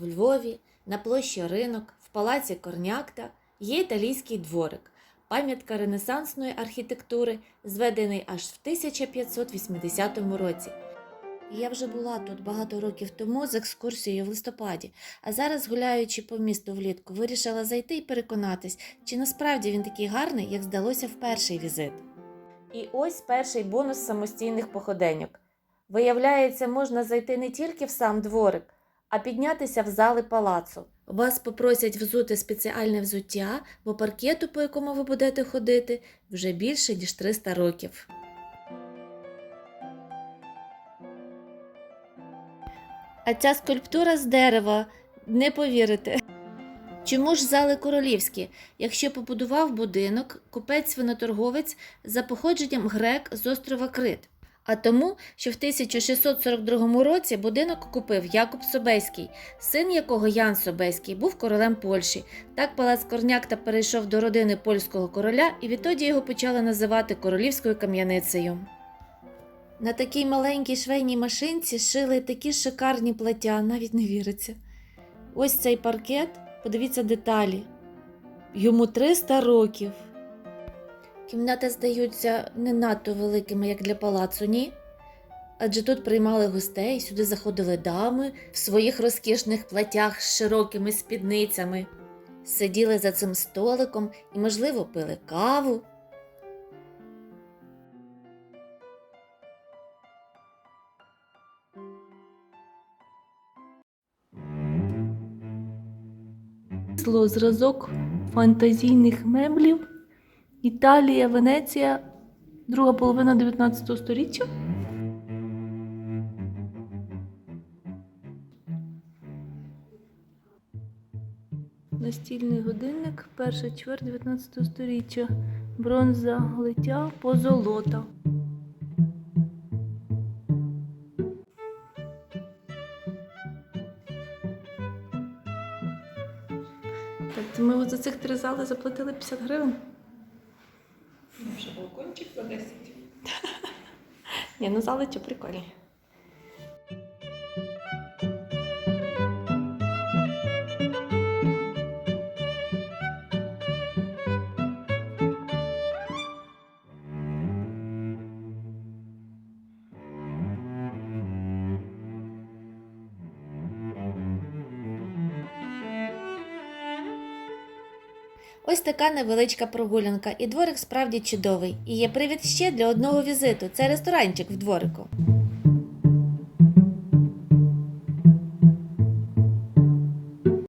в Львові, на площі Ринок, в палаці Корнякта є італійський дворик, пам'ятка ренесансної архітектури, зведений аж в 1580 році. Я вже була тут багато років тому з екскурсією в листопаді, а зараз, гуляючи по місту влітку, вирішила зайти і переконатись, чи насправді він такий гарний, як здалося в перший візит. І ось перший бонус самостійних походеньок. Виявляється, можна зайти не тільки в сам дворик, а піднятися в зали палацу. Вас попросять взути спеціальне взуття, бо паркету, по якому ви будете ходити, вже більше ніж 300 років. А ця скульптура з дерева, не повірите. Чому ж зали королівські, якщо побудував будинок купець-виноторговець за походженням грек з острова Крит? А тому, що в 1642 році будинок купив Якуб Собеський, син якого Ян Собеський був королем Польщі. Так палац Корнякта перейшов до родини польського короля, і відтоді його почали називати королівською кам'яницею. На такій маленькій швейній машинці шили такі шикарні плаття, навіть не віриться. Ось цей паркет, подивіться деталі. Йому 300 років. Кімнати здаються не надто великими, як для палацу, ні? Адже тут приймали гостей, сюди заходили дами в своїх розкішних платях з широкими спідницями, сиділи за цим столиком і, можливо, пили каву. Зло зразок фантазійних меблів. Італія, Венеція, друга половина 19 століття. Настільний годинник, перша чверть 19 століття. Бронза лиття позолота. Тобто ми за цих три зали заплатили 50 гривень. Може, балкончик за 10. Ні, ну зали чи прикольні. Ось така невеличка прогулянка, і дворик справді чудовий. І є привід ще для одного візиту це ресторанчик в дворику.